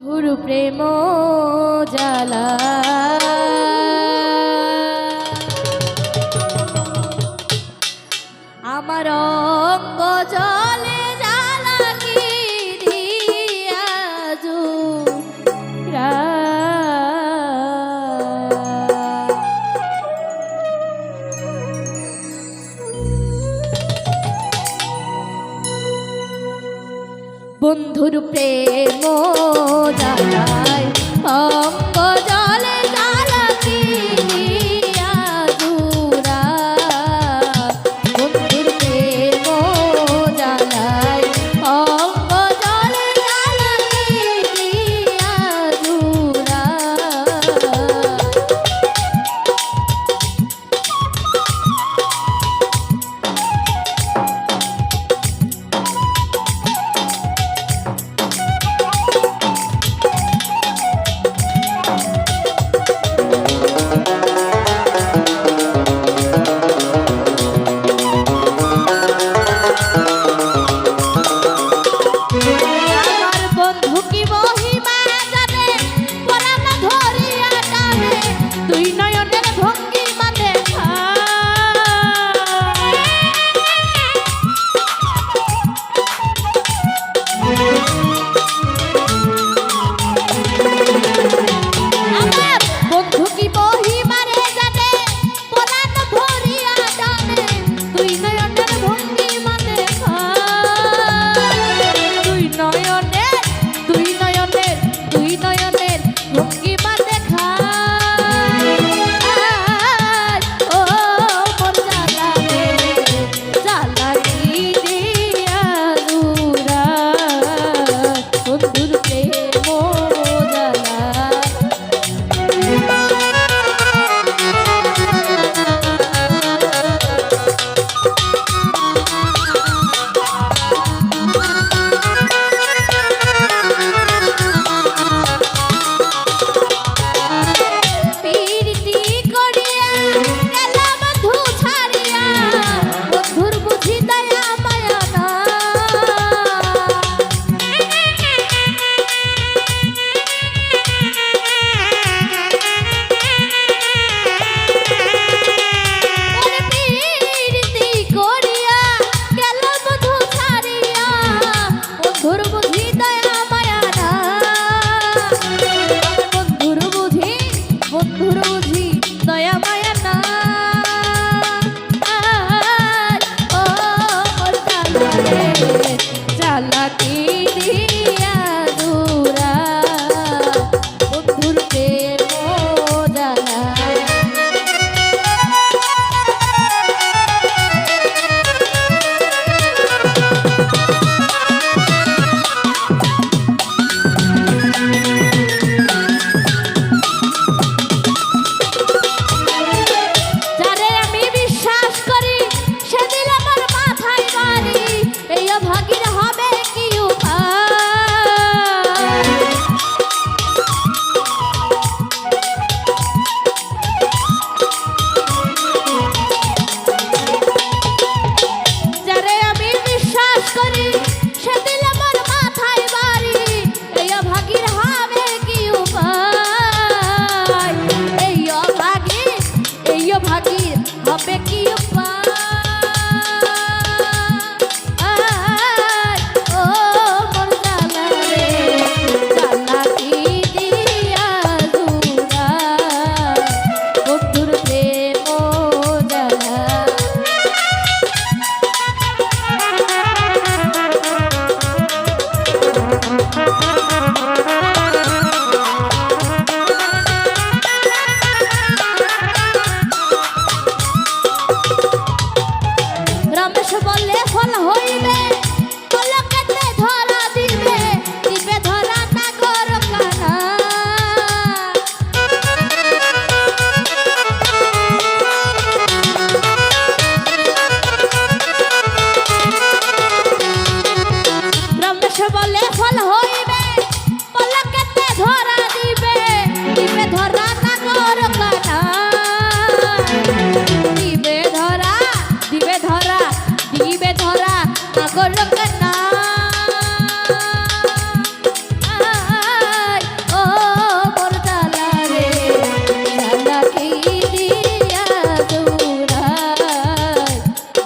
গুরু প্রেম জালা আমার অঙ্গ জলে জালা কি দিয়াজু বন্ধুর প্রেম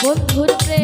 good, good friend.